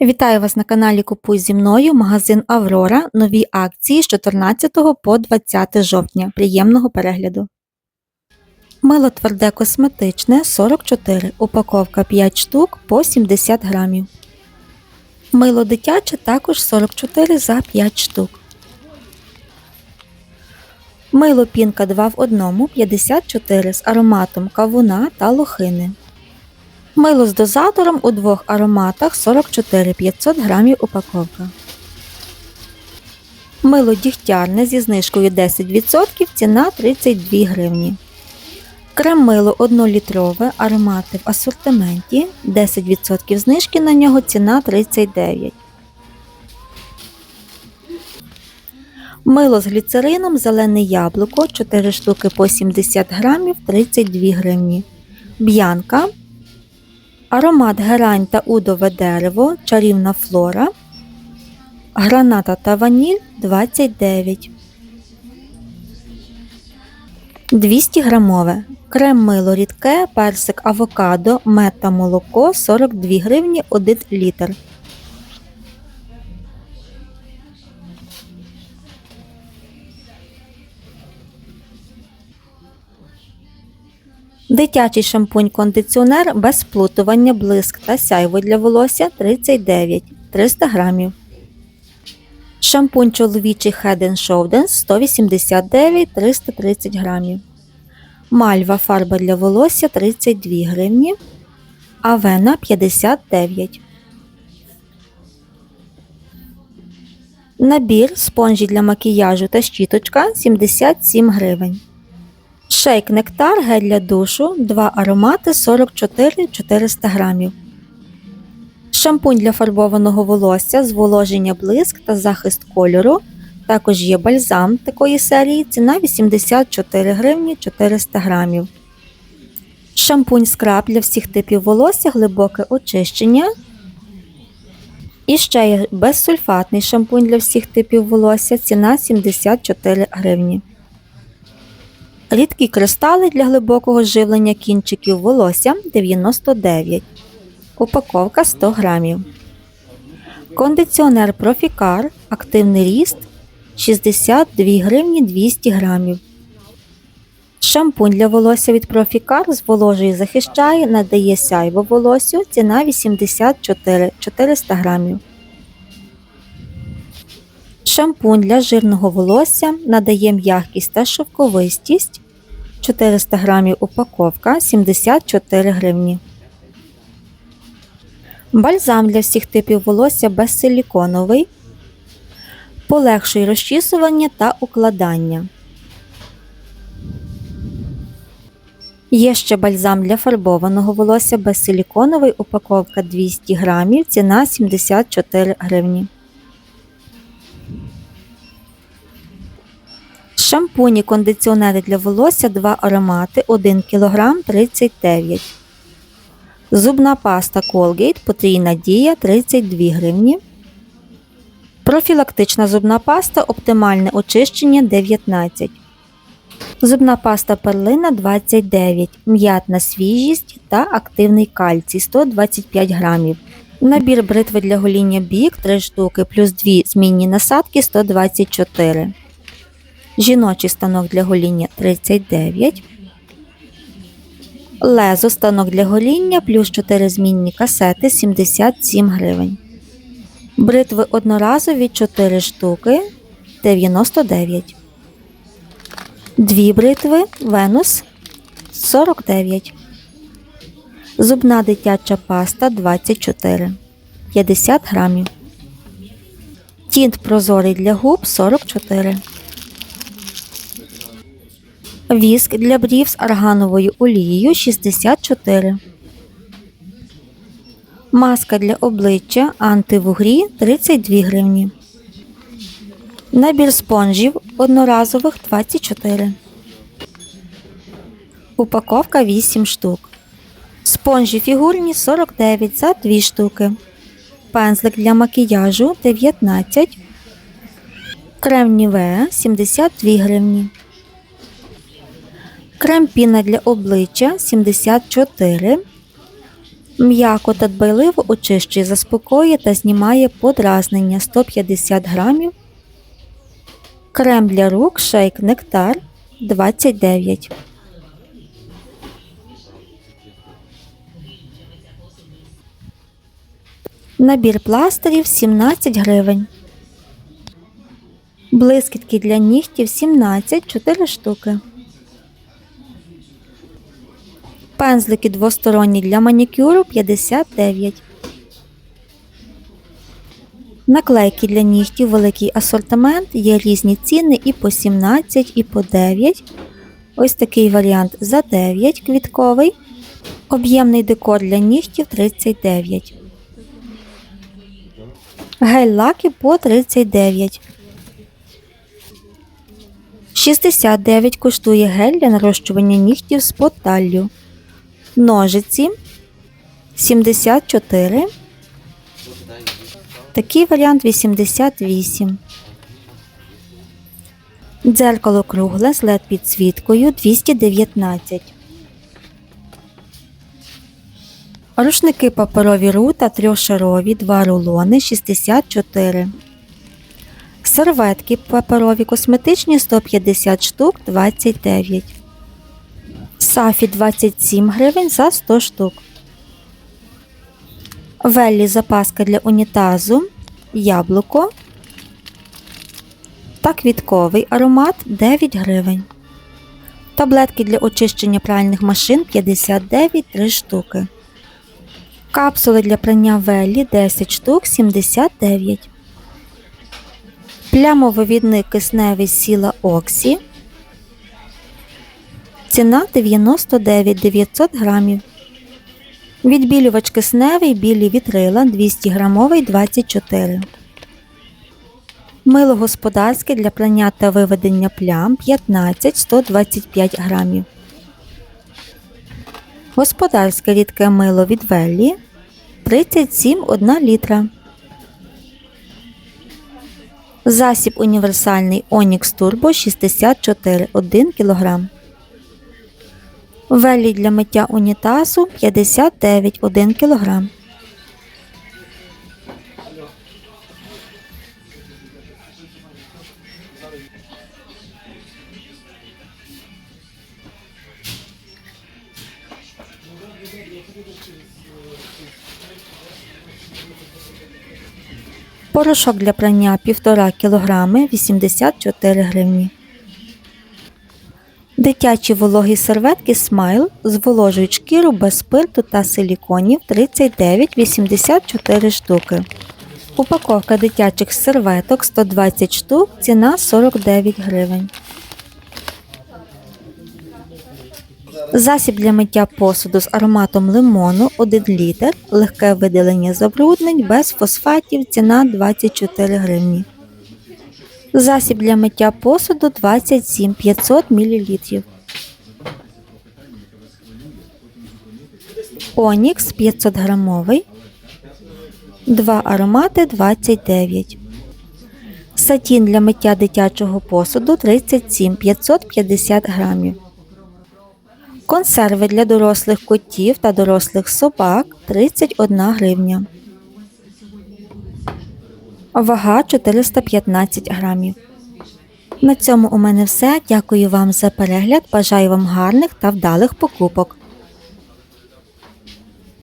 Вітаю вас на каналі Купуй зі мною, магазин Аврора. Нові акції з 14 по 20 жовтня. Приємного перегляду. Мило тверде косметичне 44, упаковка 5 штук по 70 грамів. Мило дитяче також 44 за 5 штук. Мило пінка 2 в 1 54 з ароматом кавуна та лохини. Мило з дозатором у двох ароматах 44 500 грамів упаковка. Мило дігтярне зі знижкою 10% ціна 32 гривні. Крем мило 1-літрове, аромати в асортименті 10% знижки на нього ціна 39. Мило з гліцерином зелене яблуко 4 штуки по 70 грамів 32 гривні. Б'янка Аромат герань та удове дерево, чарівна флора, граната та ваніль 29. 200 грамове. Крем мило рідке, персик авокадо, мед та молоко 42 гривні 1 літр. Дитячий шампунь-кондиціонер без сплутування, блиск та сяйво для волосся 39 300 грамів. Шампунь чоловічий Head Shoulders 189 330 грамів. Мальва фарба для волосся 32 гривні. Авена 59. Набір спонжі для макіяжу та щіточка 77 гривень. Шейк нектар гель для душу, 2 аромати 44 400 грамів. Шампунь для фарбованого волосся, зволоження блиск та захист кольору. Також є бальзам такої серії, ціна 84 гривні 400 грамів. Шампунь скраб для всіх типів волосся, глибоке очищення. І ще є безсульфатний шампунь для всіх типів волосся, ціна 74 гривні. Рідкі кристали для глибокого живлення кінчиків волосся 99. Упаковка 100 грамів. Кондиціонер Профікар. Активний ріст 62 гривні 200 грамів. Шампунь для волосся від Профікар зволожує захищає, надає сяйво волосю. Ціна 84 400 грамів. Шампунь для жирного волосся надає м'якість та шовковистість 400 грамів упаковка 74 гривні. Бальзам для всіх типів волосся безсиліконовий. Полегшує розчісування та укладання. Є ще бальзам для фарбованого волосся безсиліконовий упаковка 200 грамів, ціна 74 гривні. Шампуні кондиціонери для волосся 2 аромати 1 кг 39 Зубна паста Colgate потрійна дія 32 гривні. Профілактична зубна паста оптимальне очищення 19 Зубна паста перлина 29 М'ятна свіжість та активний кальцій 125 грамів. Набір бритви для гоління бік 3 штуки плюс 2 змінні насадки 124 Жіночий станок для гоління 39. Лезо станок для гоління плюс 4 змінні касети 77 гривень. Бритви одноразові 4 штуки 99. Дві бритви Венус 49. Зубна дитяча паста 24 50 грамів. Тінт прозорий для губ 44 Віск для брів з аргановою олією 64. Маска для обличчя антивугрі 32 гривні. Набір спонжів одноразових 24. Упаковка 8 штук. Спонжі фігурні 49 за 2 штуки. Пензлик для макіяжу 19. Крем Нівеа 72 гривні. Крем піна для обличчя 74. М'яко та дбайливо очищує, заспокоює та знімає подразнення 150 грамів. Крем для рук шейк нектар 29. Набір пластирів 17 гривень. Блискітки для нігтів 17 4 штуки. Пензлики двосторонні для манікюру 59. Наклейки для нігтів великий асортимент. Є різні ціни і по 17, і по 9. Ось такий варіант за 9 квітковий. Об'ємний декор для нігтів 39. Гель-лаки по 39. 69 коштує гель для нарощування нігтів з поталлю. Ножиці 74. Такий варіант 88. Дзеркало кругле з LED підсвіткою 219. Рушники паперові рута трьохшарові, 2 рулони 64. Серветки паперові косметичні 150 штук 29. Сафі 27 гривень за 100 штук. Веллі запаска для унітазу, яблуко та квітковий аромат 9 гривень. Таблетки для очищення пральних машин 59 3 штуки. Капсули для прання Веллі 10 штук 79. Плямовивідник кисневий сіла Оксі. Ціна 99 900 грамів. Відбілювач кисневий білі вітрила 200 грамовий 24. Мило господарське для прання та виведення плям 15 125 грамів. Господарське рідке мило від Веллі 37 1 літра. Засіб універсальний Onyx Turbo 64 1 кг. Велі для миття унітазу 59 1 кг. Порошок для прання 1,5 кг 84 гривні. Дитячі вологі серветки Smile зволожують шкіру без спирту та силіконів 39,84 штуки. Упаковка дитячих серветок 120 штук, ціна 49 гривень. Засіб для миття посуду з ароматом лимону 1 літр, легке видалення забруднень без фосфатів, ціна 24 гривні. Засіб для миття посуду 27 500 мл. Онікс 500 грамовий. Два аромати 29. Сатін для миття дитячого посуду 37 550 грамів. Консерви для дорослих котів та дорослих собак 31 гривня. Вага 415 грамів. На цьому у мене все. Дякую вам за перегляд. Бажаю вам гарних та вдалих покупок.